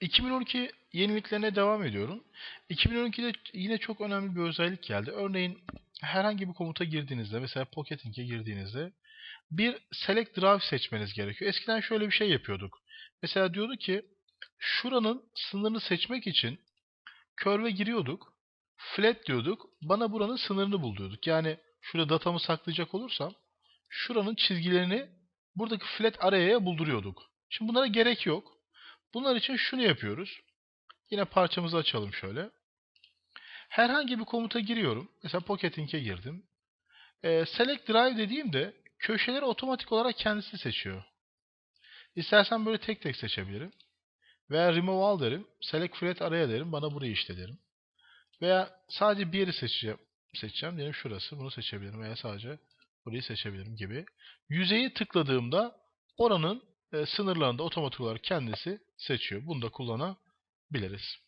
2012 yeniliklerine devam ediyorum. 2012'de yine çok önemli bir özellik geldi. Örneğin herhangi bir komuta girdiğinizde, mesela Pocketing'e girdiğinizde bir Select Drive seçmeniz gerekiyor. Eskiden şöyle bir şey yapıyorduk. Mesela diyordu ki şuranın sınırını seçmek için curve'e giriyorduk. Flat diyorduk. Bana buranın sınırını bul diyorduk. Yani şurada datamı saklayacak olursam şuranın çizgilerini buradaki flat araya'ya bulduruyorduk. Şimdi bunlara gerek yok. Bunlar için şunu yapıyoruz. Yine parçamızı açalım şöyle. Herhangi bir komuta giriyorum. Mesela Pocketing'e girdim. Ee, Select Drive dediğimde köşeleri otomatik olarak kendisi seçiyor. İstersen böyle tek tek seçebilirim. Veya Remove All derim. Select Flat Araya derim. Bana burayı işte derim. Veya sadece bir yeri seçeceğim. Seçeceğim. Diyelim şurası. Bunu seçebilirim. Veya sadece burayı seçebilirim gibi. Yüzeyi tıkladığımda oranın e, otomatik olarak kendisi seçiyor. Bunu da kullanabiliriz.